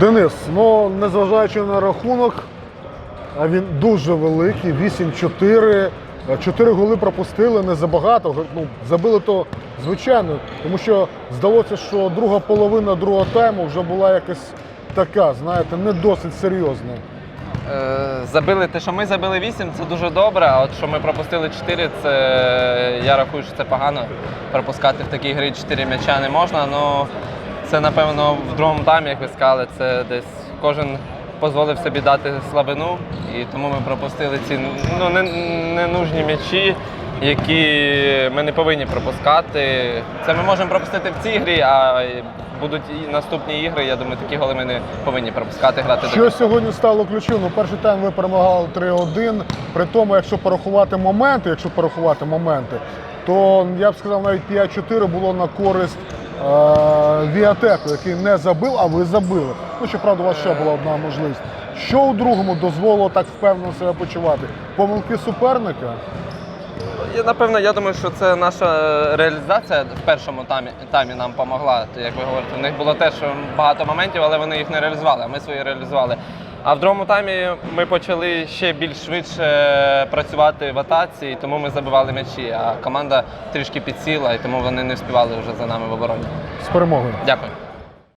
Денис, ну незважаючи на рахунок, а він дуже великий, 8-4. Чотири голи пропустили, не забагато. Ну, забили то звичайно, тому що здалося, що друга половина другого тайму вже була якась така, знаєте, не досить серйозна. Е, Забили те, що ми забили 8, це дуже добре. А от що ми пропустили 4, це я рахую, що це погано. Пропускати в такій грі 4 м'яча не можна. Ну це напевно в другому таймі, як ви сказали, це десь кожен дозволив собі дати слабину, і тому ми пропустили ці ну, ненужні м'ячі, які ми не повинні пропускати. Це ми можемо пропустити в цій грі, а будуть і наступні ігри. Я думаю, такі голи ми не повинні пропускати, грати до Що сьогодні стало ключовим? Ну, перший тайм ви перемагали 3-1. При тому, якщо порахувати моменти, якщо порахувати моменти, то я б сказав, навіть 5-4 було на користь е- Віатеку, який не забив, а ви забили. Ну, щоправда, у вас ще була одна можливість. Що у другому дозволило так впевнено себе почувати? Помилки суперника? Я, напевно, я думаю, що це наша реалізація в першому таймі, таймі нам допомогла. Як ви говорите, в них було теж багато моментів, але вони їх не реалізували, а ми свої реалізували. А в другому таймі ми почали ще більш швидше працювати в атаці, тому ми забивали м'ячі. А команда трішки підсіла, і тому вони не вспівали вже за нами в обороні. З перемогою. Дякую.